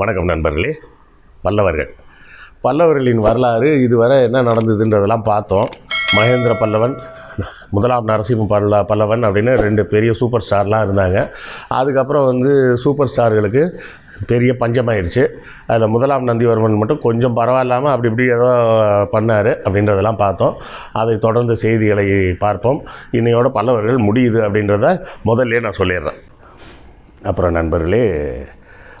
வணக்கம் நண்பர்களே. பல்லவர்கள். பல்லவர்களின் வரலாறு இதுவரை என்ன நடந்ததுன்றதெல்லாம் பார்த்தோம். மகேந்திர பல்லவன் முதலாம் நரசிம்ம பல்ல பல்லவன் அப்படின்னு ரெண்டு பெரிய சூப்பர் ஸ்டார்லாம் இருந்தாங்க. அதுக்கப்புறம் வந்து சூப்பர் ஸ்டார்களுக்கு பெரிய பஞ்சமாயிருச்சு. அதில் முதலாம் நந்திவர்மன் மட்டும் கொஞ்சம் பரவாயில்லாமல் அப்படி இப்படி ஏதோ பண்ணார் அப்படின்றதெல்லாம் பார்த்தோம். அதை தொடர்ந்து செய்திகளை பார்ப்போம். இன்னையோட பல்லவர்கள் முடியுது அப்படின்றத முதல்ல நான் சொல்லிடுறேன். அப்புறம் நண்பர்களே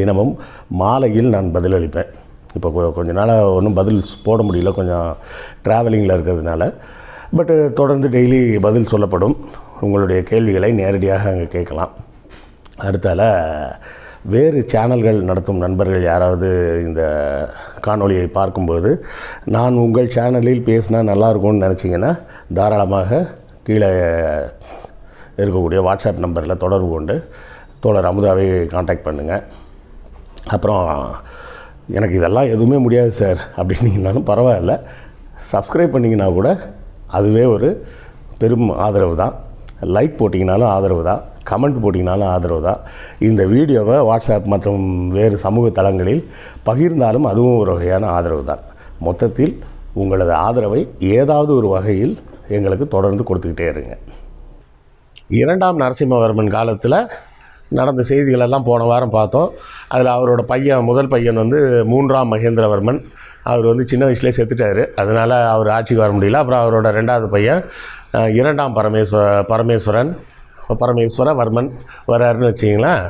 தினமும் மாலையில் நான் பதிலளிப்பேன் இப்போ கொஞ்ச நாளாக ஒன்றும் பதில் போட முடியல கொஞ்சம் ட்ராவலிங்கில் இருக்கிறதுனால. பட்டு தொடர்ந்து டெய்லி பதில் சொல்லப்படும். உங்களுடைய கேள்விகளை நேரடியாக அங்கே கேட்கலாம். அடுத்தால வேறு சேனல்கள் நடத்தும் நண்பர்கள் யாராவது இந்த காணொலியை பார்க்கும்போது நான் உங்கள் சேனலில் பேசினா நல்லாயிருக்கும்னு நினச்சிங்கன்னா தாராளமாக கீழே இருக்கக்கூடிய வாட்ஸ்அப் நம்பரில் தொடர்பு கொண்டு தோழர் அமுதாவை காண்டாக்ட் பண்ணுங்கள் அப்புறம் எனக்கு இதெல்லாம் எதுவுமே முடியாது சார். அப்படின்னீங்கனாலும் பரவாயில்ல. சப்ஸ்கிரைப் பண்ணிங்கன்னா கூட அதுவே ஒரு பெரும் ஆதரவு தான். லைக் போட்டிங்கனாலும் ஆதரவு தான். கமெண்ட் போட்டிங்கனாலும் ஆதரவு தான். இந்த வீடியோவை வாட்ஸ்அப் மற்றும் வேறு சமூக தளங்களில் பகிர்ந்தாலும் அதுவும் ஒரு வகையான ஆதரவு தான். மொத்தத்தில் உங்களது ஆதரவை ஏதாவது ஒரு வகையில் எங்களுக்கு தொடர்ந்து கொடுத்துக்கிட்டே இருங்க. இரண்டாம் நரசிம்மவர்மன் காலத்தில் நடந்த செய்திகளெல்லாம் போன வாரம் பார்த்தோம். அதில் அவரோட பையன் முதல் பையன் வந்து மூன்றாம் மகேந்திரவர்மன். அவர் வந்து சின்ன வயசுலேயே செத்துட்டார். அதனால் அவர் ஆட்சிக்கு வர முடியல. அப்புறம் அவரோட ரெண்டாவது பையன் இரண்டாம் பரமேஸ்வர பரமேஸ்வரன் பரமேஸ்வரவர்மன் வர்றாருன்னு வச்சிங்களேன்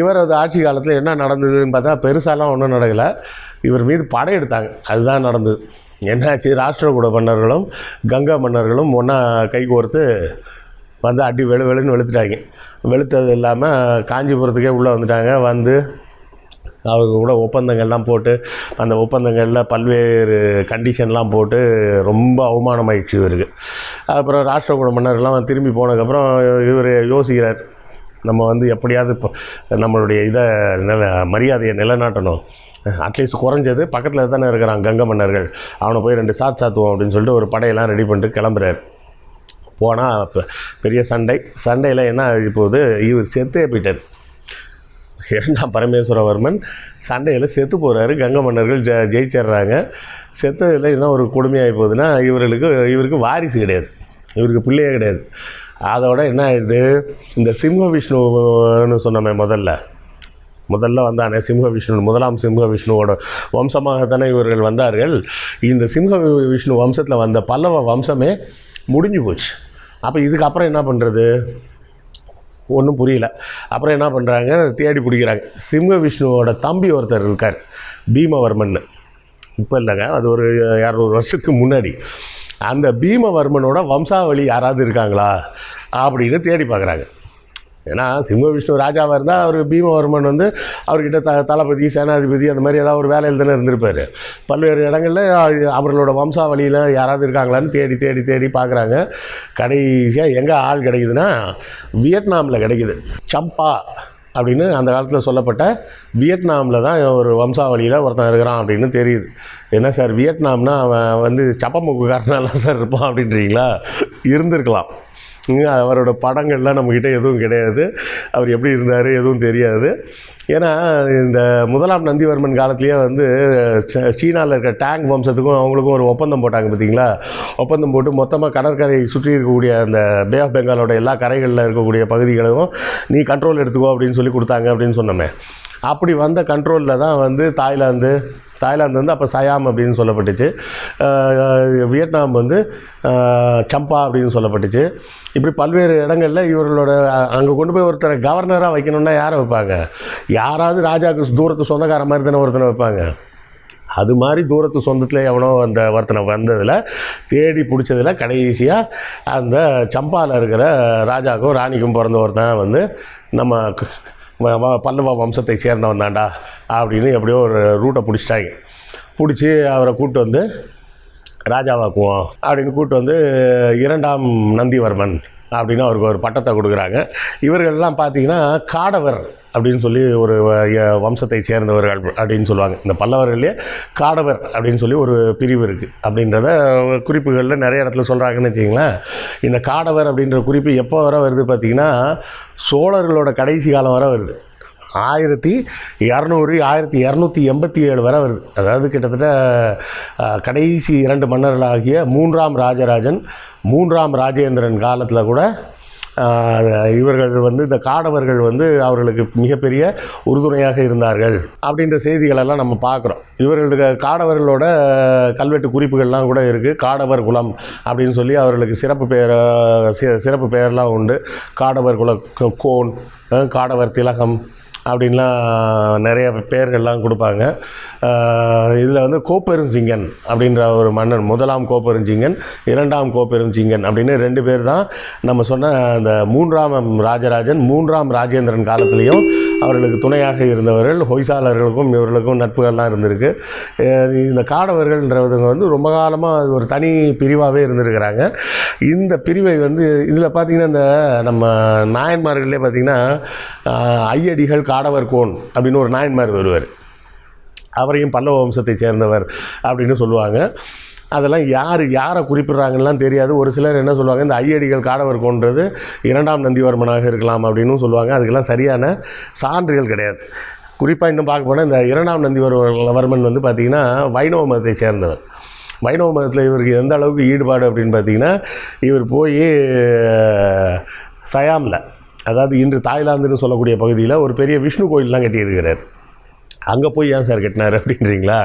இவரது ஆட்சி காலத்தில் என்ன நடந்ததுன்னு பார்த்தா பெருசாலாம் ஒன்றும் நடக்கலை. இவர் மீது படையெடுத்தாங்க அதுதான் நடந்தது. என்னாச்சு? ராஷ்டிரகூட மன்னர்களும் கங்கா மன்னர்களும் ஒன்றா கைகோர்த்து வந்து அடி வெளு வெளுன்னு வெளுத்துட்டாங்க. வெளுத்தது இல்லாமல் காஞ்சிபுரத்துக்கே உள்ளே வந்துட்டாங்க. வந்து அவங்க கூட ஒப்பந்தங்கள்லாம் போட்டு அந்த ஒப்பந்தங்களில் பல்வேறு கண்டிஷன்லாம் போட்டு ரொம்ப அவமானமாயிடுச்சு இவருக்கு. அப்புறம் ராஷ்டிரகூட மன்னர்லாம் திரும்பி போனதுக்கப்புறம் இவர் யோசிக்கிறார் நம்ம வந்து எப்படியாவது இப்போ நம்மளுடைய இதை நில மரியாதையை நிலைநாட்டணும். அட்லீஸ்ட் குறைஞ்சது பக்கத்தில் தானே இருக்கிறான் கங்க மன்னர்கள். அவனை போய் ரெண்டு சாத் சாத்துவோம் அப்படின்னு சொல்லிட்டு ஒரு படையெல்லாம் ரெடி பண்ணிட்டு கிளம்புறாரு. போனால் இப்போ பெரிய சண்டை. சண்டையில் என்ன இப்போது இவர் செத்தே போயிட்டார். இரண்டாம் பரமேஸ்வரவர்மன் சண்டையில் செத்து போகிறாரு கங்கை மன்னர்கள் ஜெ ஜெயிச்சிடுறாங்க. செத்ததில் என்ன ஒரு கொடுமையாகி போகுதுன்னா இவர்களுக்கு இவருக்கு வாரிசு கிடையாது. இவருக்கு பிள்ளையே கிடையாது. அதோட என்ன ஆயிடுது? இந்த சிம்ம விஷ்ணுன்னு சொன்னோமே முதல்ல. முதல்ல வந்தானே சிம்ஹ விஷ்ணு முதலாம் சிம்ஹ விஷ்ணுவோட வம்சமாகத்தானே இவர்கள் வந்தார்கள். இந்த சிம்ஹ விஷ்ணு வம்சத்தில் வந்த பல்லவ வம்சமே முடிஞ்சு போச்சு. அப்போ இதுக்கப்புறம் என்ன பண்ணுறது ஒன்றும் புரியல. அப்புறம் என்ன பண்ணுறாங்க தேடி பிடிக்கிறாங்க. சிம்ம விஷ்ணுவோட தம்பி ஒருத்தர் இருக்கார் பீமவர்மன் இப்போ இல்லைங்க அது ஒரு இரநூறு வருஷத்துக்கு முன்னாடி. அந்த பீமவர்மனோட வம்சாவளி யாராவது இருக்காங்களா? அப்படின்னு தேடி பார்க்குறாங்க. ஏன்னா சிம்ம விஷ்ணு ராஜாவாக இருந்தால் அவர் பீமவர்மன் வந்து அவர்கிட்ட த தளபதி சேனாதிபதி அந்த மாதிரி ஏதாவது ஒரு வேலையில் தானே இருந்திருப்பார். பல்வேறு இடங்களில் அவர்களோட வம்சாவளியில் யாராவது இருக்காங்களான்னு தேடி தேடி தேடி பார்க்குறாங்க கடைசியாக எங்கே ஆள் கிடைக்குதுன்னா வியட்நாமில் கிடைக்குது. சம்பா அப்படின்னு அந்த காலத்தில் சொல்லப்பட்ட வியட்நாமில் தான் ஒரு வம்சாவளியில் ஒருத்தன் இருக்கிறான் அப்படின்னு தெரியுது. என்ன சார் வியட்நாம்னா அவன் வந்து சப்பமுக்குக்காரனாலாம் சார் இருப்பான் அப்படின்றீங்களா? இருந்திருக்கலாம். அவரோட படங்கள்லாம் நம்மக்கிட்ட எதுவும் கிடையாது. அவர் எப்படி இருந்தார் எதுவும் தெரியாது. ஏன்னா இந்த முதலாம் நந்திவர்மன் காலத்துலேயே வந்து ச- சீனாவில் இருக்க டேங்க் வம்சத்துக்கும் அவங்களுக்கும் ஒரு ஒப்பந்தம் போட்டாங்க பார்த்தீங்களா ஒப்பந்தம் போட்டு மொத்தமாக கடற்கரை சுற்றி இருக்கக்கூடிய அந்த பே ஆஃப் பெங்காலோட எல்லா கரைகளில் இருக்கக்கூடிய பகுதிகளையும் நீ கண்ட்ரோல் எடுத்துக்கோ அப்படின்னு சொல்லி கொடுத்தாங்க அப்படின்னு சொன்னோமே. அப்படி வந்த கண்ட்ரோலில் தான் வந்து தாய்லாந்து தாய்லாந்து வந்து அப்போ சயாம் அப்படின்னு சொல்லப்பட்டுச்சு. வியட்நாம் வந்து சம்பா அப்படின்னு சொல்லப்பட்டுச்சு. இப்படி பல்வேறு இடங்களில் இவர்களோட அங்கே கொண்டு போய் ஒருத்தரை கவர்னராக வைக்கணும்னா யாரை வைப்பாங்க? யாராவது ராஜாவுக்கு தூரத்து சொந்தக்கார மாதிரி தானே ஒருத்தனை வைப்பாங்க. அது மாதிரி தூரத்து சொந்தத்தில் எவனோ அந்த ஒருத்தனை வந்ததில் தேடி பிடிச்சதில் கடைசியாக அந்த சம்பாவில் இருக்கிற ராஜாக்கும் ராணிக்கும் பிறந்த ஒருத்தன் வந்து நம்ம பல்லவ வம்சத்தை சேர்ந்தவன் தான்டா அப்படின்னு எப்படியோ ஒரு ரூட்டை பிடிச்சிட்டாங்க. பிடிச்சி அவரை கூப்பிட்டு வந்து ராஜாவாக்குவோம் அப்படின்னு கூப்பிட்டு வந்து இரண்டாம் நந்திவர்மன் அப்படின்னு அவருக்கு ஒரு பட்டத்தை கொடுக்குறாங்க. இவர்கள்லாம் பார்த்தீங்கன்னா காடவர் அப்படின்னு சொல்லி ஒரு வம்சத்தை சேர்ந்தவர்கள் அப்படின்னு சொல்லுவாங்க. இந்த பல்லவர்களே காடவர் அப்படின்னு சொல்லி ஒரு பிரிவு இருக்குது அப்படின்றத குறிப்புகளில் நிறைய இடத்துல சொல்கிறாங்கன்னு வச்சிங்களேன் இந்த காடவர் அப்படின்ற குறிப்பு எப்போ வர வருது பார்த்திங்கன்னா சோழர்களோட கடைசி காலம் வர வருது. ஆயிரத்தி இரநூறு ஆயிரத்தி இரநூத்தி எண்பத்தி ஏழு வரை வருது. அதாவது கிட்டத்தட்ட கடைசி இரண்டு மன்னர்களாகிய மூன்றாம் ராஜராஜன் மூன்றாம் ராஜேந்திரன் காலத்தில் கூட இவர்கள் வந்து இந்த காடவர்கள் வந்து அவர்களுக்கு மிகப்பெரிய உறுதுணையாக இருந்தார்கள் அப்படின்ற செய்திகளெல்லாம் நம்ம பார்க்குறோம். இவர்களுக்கு காடவர்களோட கல்வெட்டு குறிப்புகள்லாம் கூட இருக்குது காடவர் குலம் அப்படின்னு சொல்லி அவர்களுக்கு சிறப்பு பெயர் சிறப்பு பெயர்லாம் உண்டு. காடவர் குல கோன் காடவர் திலகம் அப்படின்லாம் நிறைய பெயர்கள்லாம் கொடுப்பாங்க. இதில் வந்து கோப்பெருஞ்சிங்கன் அப்படின்ற ஒரு மன்னன் முதலாம் கோப்பெருஞ்சிங்கன் இரண்டாம் கோப்பெருஞ்சிங்கன் அப்படின்னு ரெண்டு பேர் தான் நம்ம சொன்ன அந்த மூன்றாம் ராஜராஜன் மூன்றாம் ராஜேந்திரன் காலத்துலேயும் அவர்களுக்கு துணையாக இருந்தவர்கள் ஹொய்சாளர்களுக்கும் இவர்களுக்கும் நட்புகள்லாம் இருந்திருக்கு. இந்த காடவர்கள்ன்றவங்க வந்து ரொம்ப காலமாக அது ஒரு தனி பிரிவாகவே இருந்திருக்கிறாங்க. இந்த பிரிவை வந்து இதில் பார்த்திங்கன்னா இந்த நம்ம நாயன்மார்கள்லேயே பார்த்திங்கன்னா ஐயடிகள் காடவர் கோன் அப்படின்னு ஒரு நாயன்மார் வருவார். அவரையும் பல்லவ வம்சத்தை சேர்ந்தவர் அப்படின்னு சொல்லுவாங்க. அதெல்லாம் யார் யாரை குறிப்பிட்றாங்கலாம் தெரியாது. ஒரு சிலர் என்ன சொல்லுவாங்க இந்த ஐயடிகள் காடவர் கொன்றது இரண்டாம் நந்திவர்மனாக இருக்கலாம் அப்படின்னு சொல்லுவாங்க. அதுக்கெல்லாம் சரியான சான்றுகள் கிடையாது. குறிப்பாக இன்னும் பார்க்க போனால் இந்த இரண்டாம் நந்திவர்மன் வந்து பார்த்திங்கன்னா வைணவ மதத்தை சேர்ந்தவர். வைணவ மதத்தில் இவருக்கு எந்த அளவுக்கு ஈடுபாடு அப்படின்னு பார்த்தீங்கன்னா இவர் போய் சயாமில் அதாவது இன்று தாய்லாந்துன்னு சொல்லக்கூடிய பகுதியில் ஒரு பெரிய விஷ்ணு கோயிலெலாம் கட்டியிருக்கிறார். அங்கே போய் ஏன் சார் கட்டினார் அப்படின்றீங்களா?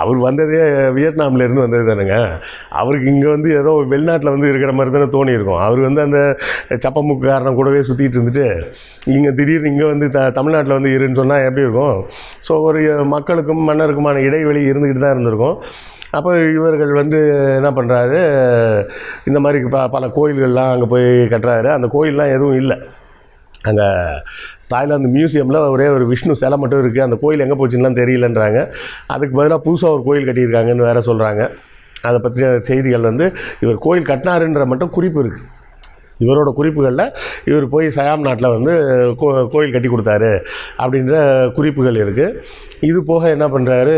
அவர் வந்ததே வியட்நாம்லேருந்து வந்தது தானுங்க. அவருக்கு இங்கே வந்து ஏதோ வெளிநாட்டில் வந்து இருக்கிற மாதிரி தானே தோணியிருக்கும். அவர் வந்து அந்த சப்பமுக்காரனை கூடவே சுற்றிட்டு இருந்துட்டு இங்கே திடீர்னு இங்கே வந்து த தமிழ்நாட்டில் வந்து இருன்னு சொன்னால் எப்படி இருக்கும்? ஸோ ஒரு மக்களுக்கும் மன்னருக்குமான இடைவெளி இருந்துக்கிட்டு தான் இருந்திருக்கும். அப்போ இவர்கள் வந்து என்ன பண்ணுறாரு இந்த மாதிரி ப பல கோயில்கள்லாம் அங்கே போய் கட்டுறாரு. அந்த கோயிலெலாம் எதுவும் இல்லை. அங்கே தாய்லாந்து மியூசியமில் ஒரே ஒரு விஷ்ணு சிலை மட்டும் இருக்குது அந்த கோயில் எங்கே போச்சுன்னுலாம் தெரியலன்றாங்க. அதுக்கு பதிலாக புதுசாக ஒரு கோயில் கட்டியிருக்காங்கன்னு வேறு சொல்கிறாங்க அதை பற்றிய செய்திகள் வந்து இவர் கோயில் கட்டினாருன்ற மட்டும் குறிப்பு இருக்குது இவரோட குறிப்புகளில் இவர் போய் சயாம் நாட்டில் வந்து கோ கோயில் கட்டி கொடுத்தாரு அப்படின்ற குறிப்புகள் இருக்குது இது போக என்ன பண்ணுறாரு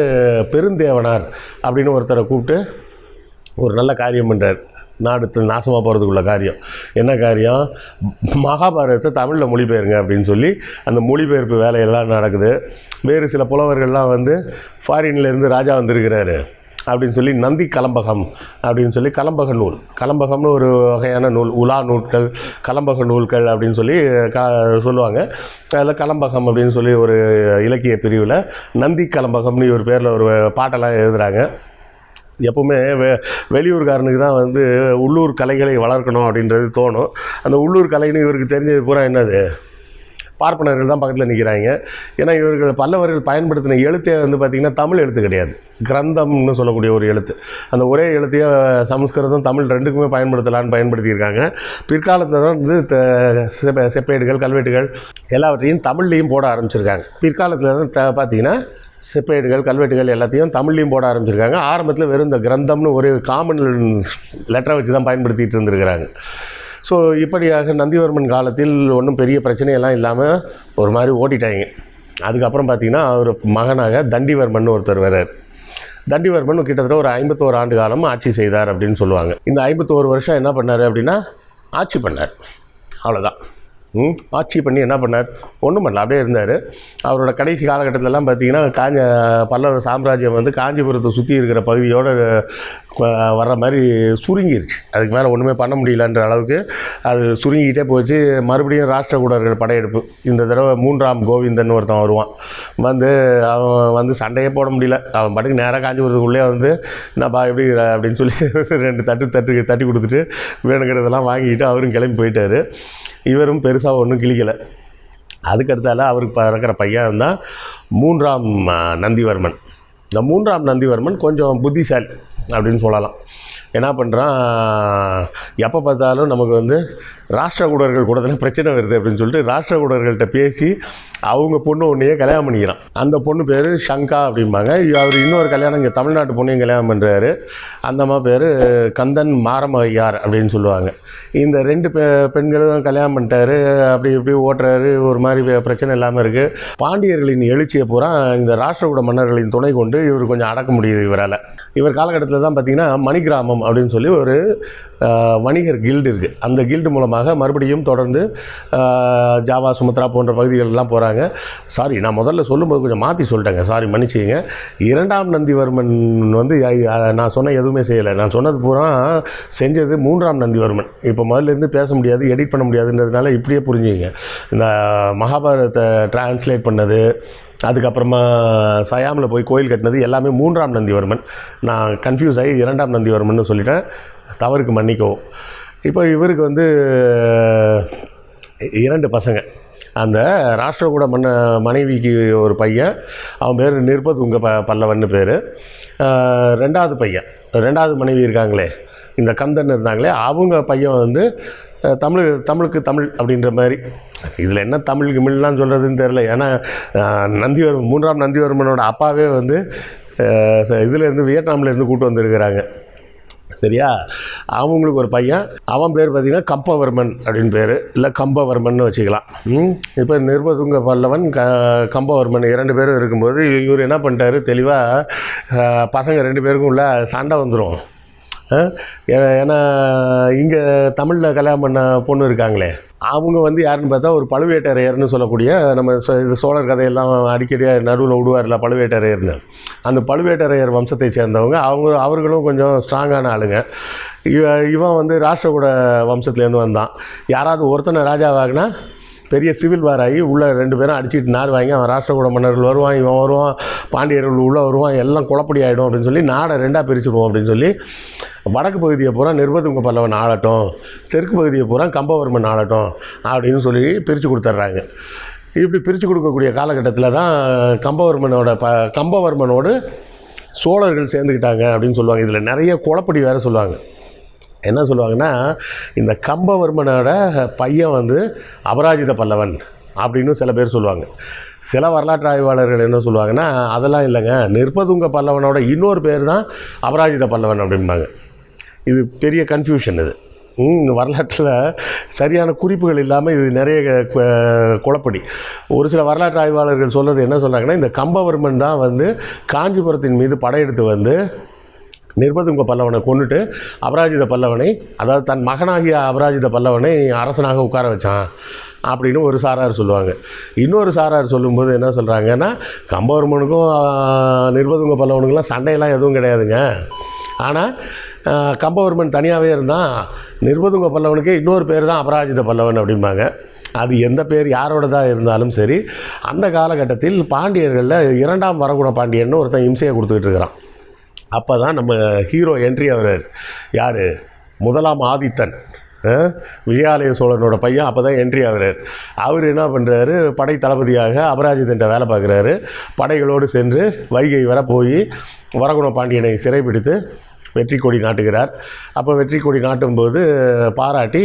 பெருந்தேவனார் அப்படின்னு ஒருத்தரை கூப்பிட்டு ஒரு நல்ல காரியம் பண்ணுறார் நாடு நாசமாக போகிறதுக்குள்ள காரியம். என்ன காரியம்? மகாபாரதத்தை தமிழில் மொழிபெயருங்க அப்படின்னு சொல்லி அந்த மொழிபெயர்ப்பு வேலையெல்லாம் நடக்குது. வேறு சில புலவர்கள்லாம் வந்து ஃபாரின்லேருந்து ராஜா வந்திருக்கிறாரு அப்படின்னு சொல்லி நந்தி கலம்பகம் அப்படின்னு சொல்லி கலம்பக நூல். கலம்பகம்னு ஒரு வகையான நூல் உலா நூல்கள் கலம்பக நூல்கள் அப்படின்னு சொல்லி க சொல்லுவாங்க. அதில் கலம்பகம் அப்படின்னு சொல்லி ஒரு இலக்கிய பிரிவில் நந்தி கலம்பகம்னு ஒரு பேரில் ஒரு பாட்டெல்லாம் எழுதுகிறாங்க எப்பவுமே வெ வெளியூர்காரனுக்கு தான் வந்து உள்ளூர் கலைகளை வளர்க்கணும் அப்படின்றது தோணும். அந்த உள்ளூர் கலைன்னு இவருக்கு தெரிஞ்சது பூரா என்னது? பார்ப்பனர்கள் தான் பக்கத்தில் நிற்கிறாங்க ஏன்னா இவர்கள் பல்லவர்கள் பயன்படுத்தின எழுத்தே வந்து பார்த்திங்கன்னா தமிழ் எழுத்து கிடையாது. கிரந்தம்னு சொல்லக்கூடிய ஒரு எழுத்து. அந்த ஒரே எழுத்தையே சமஸ்கிருதம் தமிழ் ரெண்டுக்குமே பயன்படுத்தலான்னு பயன்படுத்தியிருக்காங்க. பிற்காலத்தில் தான் வந்து த- செப்ப- செப்பேடுகள் கல்வெட்டுகள் எல்லாவற்றையும் தமிழ்லேயும் போட ஆரம்பிச்சிருக்காங்க. பிற்காலத்தில் தான் த செப்பரேட்டுகள் கல்வெட்டுகள் எல்லாத்தையும் தமிழ்லையும் போட ஆரம்பிச்சிருக்காங்க. ஆரம்பத்தில் வெறும் இந்த கிரந்தம்னு ஒரு காமன் லெட்டரை வச்சு தான் பயன்படுத்திட்டு இருந்திருக்கிறாங்க. ஸோ இப்படியாக நந்திவர்மன் காலத்தில் ஒன்றும் பெரிய பிரச்சனையெல்லாம் இல்லாமல் ஒரு மாதிரி ஓட்டிட்டாங்க அதுக்கப்புறம் பார்த்திங்கன்னா அவர் மகனாக தண்டிவர்மன் ஒருத்தர் வர்றார். தண்டிவர்மன் கிட்டத்தட்ட ஒரு ஐம்பத்தோரு ஆண்டு காலமும் ஆட்சி செய்தார் அப்படின்னு சொல்லுவாங்க. இந்த ஐம்பத்தோரு வருஷம் என்ன பண்ணார் அப்படின்னா ஆட்சி பண்ணார். அவ்வளோதான் ஆட்சி பண்ணி என்ன பண்ணார்? ஒன்றும் பண்ணல அப்படியே இருந்தார். அவரோட கடைசி காலகட்டத்திலலாம் பார்த்தீங்கன்னா காஞ்ச பல்லவ சாம்ராஜ்யம் வந்து காஞ்சிபுரத்தை சுற்றி இருக்கிற பகுதியோட வர்ற மாதிரி சுருங்கிருச்சு. அதுக்கு மேலே ஒன்றுமே பண்ண முடியலன்ற அளவுக்கு அது சுருங்கிக்கிட்டே போச்சு. மறுபடியும் ராஷ்டிரகூடர்கள் படையெடுப்பு. இந்த தடவை மூன்றாம் கோவிந்தன் ஒருத்தன் வருவான். வந்து அவன் வந்து சண்டையே போட முடியல. அவன் பாட்டுக்கு நேராக காஞ்சிபுரத்துக்குள்ளே வந்து என்னப்பா எப்படி அப்படின்னு சொல்லி ரெண்டு தட்டு தட்டு தட்டி கொடுத்துட்டு வேணுங்கிறதெல்லாம் வாங்கிட்டு அவரும் கிளம்பி போயிட்டார். இவரும் பெருசாக ஒன்றும் கிழிக்கலை. அதுக்கடுத்தால அவருக்கு பிறக்கிற பையன் தான் மூன்றாம் நந்திவர்மன். இந்த மூன்றாம் நந்திவர்மன் கொஞ்சம் புத்திசாலி. அப்படின்னு சொல்லலாம். என்ன பண்ணுறான் எப்போ பார்த்தாலும் நமக்கு வந்து ராஷ்டிரகூடர்கள் கூட தானே பிரச்சனை வருது அப்படின்னு சொல்லிட்டு ராஷ்டிரகூடர்கள்ட்ட பேசி அவங்க பொண்ணு ஒன்றையே கல்யாணம் பண்ணிக்கிறான். அந்த பொண்ணு பேர் ஷங்கா அப்படிம்பாங்க. அவர் இன்னொரு கல்யாணம் இங்கே தமிழ்நாட்டு பொண்ணையும் கல்யாணம் பண்ணுறாரு அந்த அம்மா பேர் கந்தன் மாரமையார் அப்படின்னு சொல்லுவாங்க. இந்த ரெண்டு பெ பெண்களும் கல்யாணம் பண்ணிட்டாரு. அப்படி இப்படி ஓட்டுறாரு. ஒரு மாதிரி பிரச்சனை இல்லாமல் இருக்குது பாண்டியர்களின் எழுச்சியை பூரா இந்த ராஷ்டிரகூட மன்னர்களின் துணை கொண்டு இவர் கொஞ்சம் அடக்க முடியுது இவரால். இவர் காலகட்டத்தில் தான் பார்த்திங்கன்னா மணிகிராமம் அப்படின்னு சொல்லி ஒரு வணிகர் கில்டு இருக்குது அந்த கில்டு மூலமாக மறுபடியும் தொடர்ந்து ஜாவா சுமத்ரா போன்ற பகுதிகளெல்லாம் போகிறாங்க சாரி நான் முதல்ல சொல்லும்போது கொஞ்சம் மாற்றி சொல்லிட்டேங்க. சாரி மன்னிச்சிங்க இரண்டாம் நந்திவர்மன் வந்து நான் சொன்ன எதுவுமே செய்யலை. நான் சொன்னது பூரா செஞ்சது மூன்றாம் நந்திவர்மன். இப்போ முதல்ல இருந்து பேச முடியாது எடிட் பண்ண முடியாதுன்றதுனால இப்படியே புரிஞ்சுங்க இந்த மகாபாரதத்தை டிரான்ஸ்லேட் பண்ணது அதுக்கப்புறமா சயாமில் போய் கோயில் கட்டினது எல்லாமே மூன்றாம் நந்திவர்மன். நான் கன்ஃபியூஸ் ஆகி இரண்டாம் நந்திவர்மன் சொல்லிட்டேன். தவறுக்கு மன்னிக்கவும் இப்போ இவருக்கு வந்து இரண்டு பசங்க. அந்த ராஷ்டிரகூட மன்ன மனைவிக்கு ஒரு பையன் அவன் பேர் நிர்பதுங்க ப பல்லவன்னு பேர். ரெண்டாவது பையன். ரெண்டாவது மனைவி இருக்காங்களே. இந்த கந்தன் இருந்தாங்களே அவங்க பையன் வந்து தமிழ் தமிழுக்கு தமிழ் அப்படின்ற மாதிரி. இதில் என்ன தமிழ் கிமிழ்லாம் சொல்கிறதுன்னு தெரில ஏன்னா நந்திவர்மன் மூன்றாம் நந்திவர்மனோட அப்பாவே வந்து இதுலேருந்து வியட்நாம்லேருந்து கூட்டு வந்திருக்கிறாங்க. சரியா? அவங்களுக்கு ஒரு பையன். அவன் பேர் பார்த்திங்கன்னா கம்பவர்மன் அப்படின்னு பேர். இல்லை கம்பவர்மன் வச்சுக்கலாம். இப்போ நிர்பதுங்க பல்லவன் க கம்பவர்மன் இரண்டு பேரும் இருக்கும்போது இவர் என்ன பண்ணிட்டாரு தெளிவாக பசங்க ரெண்டு பேருக்கும் உள்ள சண்டை வந்துடும் ஏன்னா இங்கே தமிழில் கல்யாணம் பண்ண பொண்ணு இருக்காங்களே. அவங்க வந்து யாருன்னு பார்த்தா ஒரு பழுவேட்டரையர்னு சொல்லக்கூடிய நம்ம சோ- இது சோழர் கதையெல்லாம் அடிக்கடி நடுவில் விடுவார்ல பழுவேட்டரையர்னு. அந்த பழுவேட்டரையர் வம்சத்தை சேர்ந்தவங்க அவங்க அவர்களும் கொஞ்சம் ஸ்ட்ராங்கான ஆளுங்க. இவன் இவன் வந்து ராஷ்டிரகூட வம்சத்துலேருந்து வந்தான். யாராவது ஒருத்தனை ராஜாவாகினா பெரிய சிவில் வாராகி உள்ளே ரெண்டு பேரும் அடிச்சுட்டு நார் வாங்கி அவன் ராஷ்டிரகூட மன்னர்கள் வருவான் இவன் வருவான் பாண்டியர்கள் உள்ளே வருவான் எல்லாம் குழப்படி ஆகிடும் அப்படின்னு சொல்லி நாடை ரெண்டாக பிரிச்சுடுவோம் அப்படின்னு சொல்லி வடக்கு பகுதியை பூரா நிர்பதுங்க பல்லவன் ஆளட்டும் தெற்கு பகுதியை பூரா கம்பவர்மன் ஆளட்டும் அப்படின்னு சொல்லி பிரித்து கொடுத்துட்றாங்க. இப்படி பிரித்து கொடுக்கக்கூடிய காலகட்டத்தில் தான் கம்பவர்மனோட ப கம்பவர்மனோடு சோழர்கள் சேர்ந்துக்கிட்டாங்க அப்படின்னு சொல்லுவாங்க. இதில் நிறைய குழப்படி வேறு சொல்லுவாங்க. என்ன சொல்லுவாங்கன்னா இந்த கம்பவர்மனோட பையன் வந்து அபராஜித பல்லவன் அப்படின்னு சில பேர் சொல்லுவாங்க. சில வரலாற்று ஆய்வாளர்கள் என்ன சொல்லுவாங்கன்னா அதெல்லாம் இல்லைங்க. நிர்பதுங்க பல்லவனோட இன்னொரு பேர் தான் அபராஜித பல்லவன் அப்படிம்பாங்க. இது பெரிய கன்ஃபியூஷன் இது. வரலாற்றில் சரியான குறிப்புகள் இல்லாமல் இது நிறைய குழப்படி. ஒரு சில வரலாற்று ஆய்வாளர்கள் சொல்கிறது என்ன சொல்கிறாங்கன்னா இந்த கம்பவர்மன் தான் வந்து காஞ்சிபுரத்தின் மீது படையெடுத்து வந்து நிர்பதுங்க பல்லவனை கொண்டுட்டு அபராஜித பல்லவனை அதாவது தன் மகனாகிய அபராஜித பல்லவனை அரசனாக உட்கார வச்சான் அப்படின்னு ஒரு சாரார் சொல்லுவாங்க. இன்னொரு சாரார் சொல்லும்போது என்ன சொல்கிறாங்கன்னா கம்பவர்மனுக்கும் நிர்பதுங்க பல்லவனுக்கெல்லாம் சண்டையெல்லாம் எதுவும் கிடையாதுங்க. ஆனால் கம்பவர்மன் தனியாகவே இருந்தான். நிர்பதுங்க பல்லவனுக்கே இன்னொரு பேர் தான் அபராஜித பல்லவன் அப்படிம்பாங்க. அது எந்த பேர் யாரோடதாக இருந்தாலும் சரி அந்த காலகட்டத்தில் பாண்டியர்களில் இரண்டாம் வரகுண பாண்டியன்னு ஒருத்தன் இம்சையை கொடுத்துக்கிட்டு இருக்கிறான். அப்போ தான் நம்ம ஹீரோ என்ட்ரி ஆகிறார். யார்? முதலாம் ஆதித்தன். விஜயாலய சோழனோட பையன் அப்போ தான் என்ட்ரி ஆகிறார். அவர் என்ன பண்ணுறாரு படை தளபதியாக அபராஜிதன்ட்ட வேலை பார்க்குறாரு. படைகளோடு சென்று வைகை வர போய் வரகுண பாண்டியனை சிறைப்பிடித்து வெற்றி கொடி நாட்டுகிறார். அப்போ வெற்றி கொடி நாட்டும்போது பாராட்டி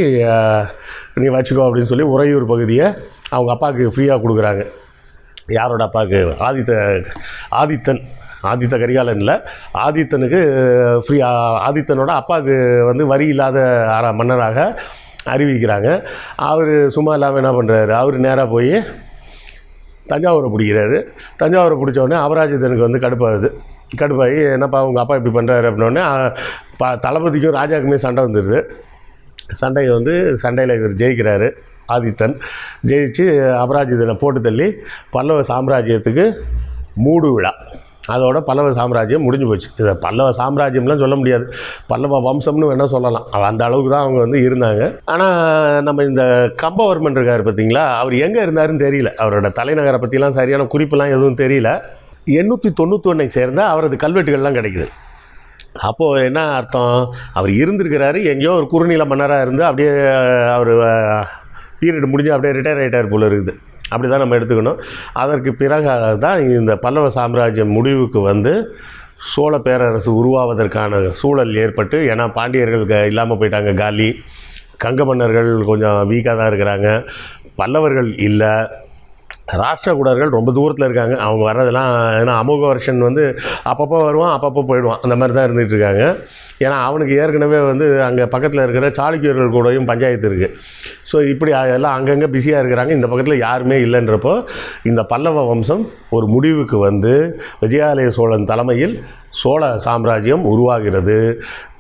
நீ வச்சுக்கோ அப்படின்னு சொல்லி உறையூர் பகுதியை அவங்க அப்பாவுக்கு ஃப்ரீயாக கொடுக்குறாங்க. யாரோட அப்பாவுக்கு? ஆதித்த ஆதித்தன். ஆதித்த கரிகாலன் இல்லை. ஆதித்தனுக்கு ஃப்ரீ ஆதித்தனோட அப்பாவுக்கு வந்து வரி இல்லாத அர- மன்னராக அறிவிக்கிறாங்க. அவர் சும்மா இல்லாமல் என்ன பண்ணுறாரு அவர் நேராக போய் தஞ்சாவூரை பிடிக்கிறாரு. தஞ்சாவூரை பிடிச்சோடனே அபராஜித்தனுக்கு வந்து கடுப்பாகுது. கடுப்பாகி என்னப்பா உங்கள் அப்பா இப்படி பண்ணுறாரு அப்படின்னோடனே ப தளபதிக்கும் ராஜாக்குமே சண்டை வந்துடுது சண்டை வந்து சண்டையில் இவர் ஜெயிக்கிறாரு ஆதித்தன். ஜெயிச்சு அபராஜிதனை போட்டு தள்ளி பல்லவ சாம்ராஜ்யத்துக்கு மூடு விழா. அதோட பல்லவ சாம்ராஜ்யம் முடிஞ்சு போச்சு. இதை பல்லவ சாம்ராஜ்யம்லாம் சொல்ல முடியாது. பல்லவ வம்சம்னு வேணால் சொல்லலாம். அந்த அளவுக்கு தான் அவங்க வந்து இருந்தாங்க. ஆனால் நம்ம இந்த கம்பவர்மன் இருக்கார் பார்த்தீங்களா அவர் எங்கே இருந்தாருன்னு தெரியல. அவரோட தலைநகரை பற்றிலாம் சரியான குறிப்பெல்லாம் எதுவும் தெரியல. எண்ணூற்றி தொண்ணூற்றி சேர்ந்த அவரது கல்வெட்டுகள்லாம் கிடைக்குது. அப்போது என்ன அர்த்தம்? அவர் இருந்திருக்கிறாரு. எங்கேயோ ஒரு குறுநில மன்னராக இருந்து அப்படியே அவர் பீரியட் முடிஞ்சு அப்படியே ரிட்டையர் ஆகிட்டார் போல இருக்குது. அப்படி தான் நம்ம எடுத்துக்கணும். அதற்கு பிறகாக தான் இந்த பல்லவ சாம்ராஜ்யம் முடிவுக்கு வந்து சோழ பேரரசு உருவாவதற்கான சூழல் ஏற்பட்டு ஏன்னா பாண்டியர்கள் இல்லாமல் போயிட்டாங்க. காலி கங்க மன்னர்கள் கொஞ்சம் வீக்காக தான் இருக்கிறாங்க. பல்லவர்கள் இல்லை. ராஷ்டிரகூடர்கள் ரொம்ப தூரத்தில் இருக்காங்க. அவங்க வர்றதெல்லாம் ஏன்னா அமுக வருஷன் வந்து அப்பப்போ வருவான் அப்பப்போ போயிடுவான். அந்த மாதிரி தான் இருந்துகிட்டு இருக்காங்க. ஏன்னா அவனுக்கு ஏற்கனவே வந்து அங்கே பக்கத்தில் இருக்கிற சாளுக்கியர்கள் கூடயும் பஞ்சாயத்து இருக்குது ஸோ இப்படி எல்லாம் அங்கங்கே பிஸியாக இருக்கிறாங்க. இந்த பக்கத்தில் யாருமே இல்லைன்றப்போ இந்த பல்லவ வம்சம் ஒரு முடிவுக்கு வந்து விஜயாலய சோழன் தலைமையில் சோழ சாம்ராஜ்யம் உருவாகிறது.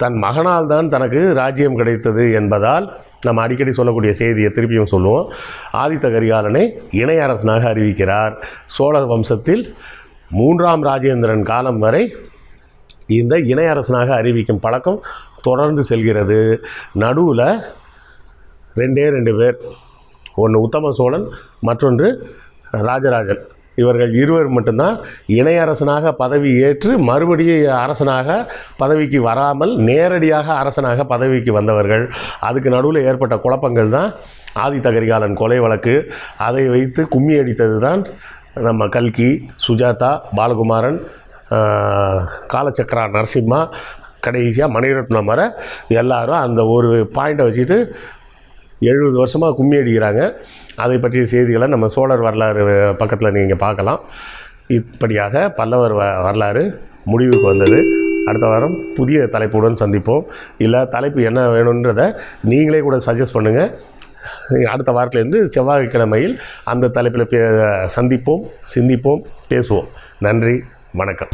தன் மகனால் தான் தனக்கு ராஜ்யம் கிடைத்தது என்பதால் நம்ம அடிக்கடி சொல்லக்கூடிய செய்தியை திருப்பியும் சொல்லுவோம். ஆதித்த கரிகாலனை இணை அரசனாக அறிவிக்கிறார். சோழ வம்சத்தில் மூன்றாம் ராஜேந்திரன் காலம் வரை இந்த இணை அரசனாக அறிவிக்கும் பழக்கம் தொடர்ந்து செல்கிறது. நடுவில் ரெண்டே ரெண்டு பேர். ஒன்று உத்தம சோழன் மற்றொன்று ராஜராஜன். இவர்கள் இருவர் மட்டும்தான் இணை அரசனாக பதவி ஏற்று மறுபடியும் அரசனாக பதவிக்கு வராமல் நேரடியாக அரசனாக பதவிக்கு வந்தவர்கள். அதுக்கு நடுவில் ஏற்பட்ட குழப்பங்கள் தான் ஆதித்த கரிகாலன் கொலை வழக்கு. அதை வைத்து கும்மி அடித்தது தான் நம்ம கல்கி சுஜாதா பாலகுமாரன் காலச்சக்கரா நரசிம்மா கடைசியாக மணிரத்னம் வர எல்லாரும் அந்த ஒரு பாயிண்ட்டை வச்சுட்டு எழுபது வருஷமாக கும்மி அடிக்கிறாங்க. அதை பற்றிய செய்திகளை நம்ம சோழர் வரலாறு பக்கத்தில் நீங்கள் பார்க்கலாம். இப்படியாக பல்லவர் வ வரலாறு முடிவுக்கு வந்தது. அடுத்த வாரம் புதிய தலைப்புடன் சந்திப்போம். இல்லை தலைப்பு என்ன வேணுன்றதை நீங்களே கூட சஜஸ்ட் பண்ணுங்கள் அடுத்த வாரத்திலேருந்து செவ்வாய்க்கிழமையில் அந்த தலைப்பில் பே சந்திப்போம் சிந்திப்போம் பேசுவோம். நன்றி வணக்கம்.